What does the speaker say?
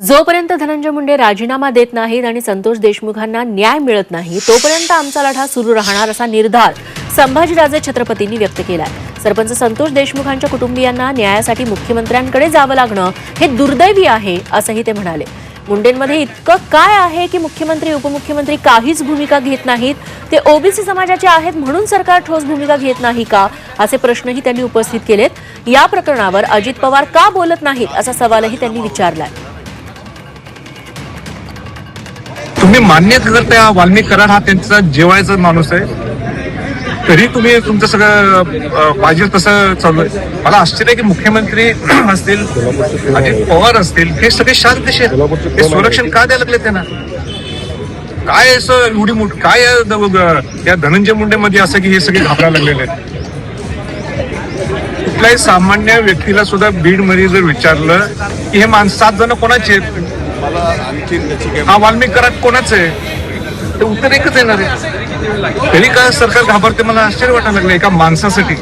जोपर्यंत धनंजय मुंडे राजीनामा देत नाहीत आणि संतोष देशमुखांना न्याय मिळत नाही तोपर्यंत आमचा लढा सुरू राहणार असा निर्धार संभाजीराजे छत्रपतींनी व्यक्त केलाय. सरपंच संतोष देशमुखांच्या कुटुंबियांना न्यायासाठी मुख्यमंत्र्यांकडे जावं लागणं हे दुर्दैवी आहे असंही ते म्हणाले. मुंडेंमध्ये इतकं काय आहे की मुख्यमंत्री उपमुख्यमंत्री काहीच भूमिका घेत नाहीत? ते ओबीसी समाजाचे आहेत म्हणून सरकार ठोस भूमिका घेत नाही का? असे प्रश्नही त्यांनी उपस्थित केलेत. या प्रकरणावर अजित पवार का बोलत नाहीत असा सवालही त्यांनी विचारलाय. तुम्ही मान्य जर त्या वाल्मिक कराड हा त्यांचा जेवायचा माणूस आहे. तरी तुम्ही तुमचं सगळं पाहिजे तसं चालू आहे. मला आश्चर्य की मुख्यमंत्री असतील अजित पवार असतील हे सगळे शांत हे संरक्षण का द्यायला लागले त्यांना? काय असं एवढी मोठ काय या धनंजय मुंडे मध्ये असं की हे सगळे घाबरायला लागलेले कुठल्याही सामान्य व्यक्तीला सुद्धा बीडमध्ये जर विचारलं की हे माणसं सात जण कोणाचे आहेत? मला आणखी त्याची काही हा वाल्मिक कराड कोणाच आहे? ते उत्तर एकच येणार आहे. तरी का सरकार घाबरते? मला आश्चर्य वाटायला लागलं एका माणसासाठी.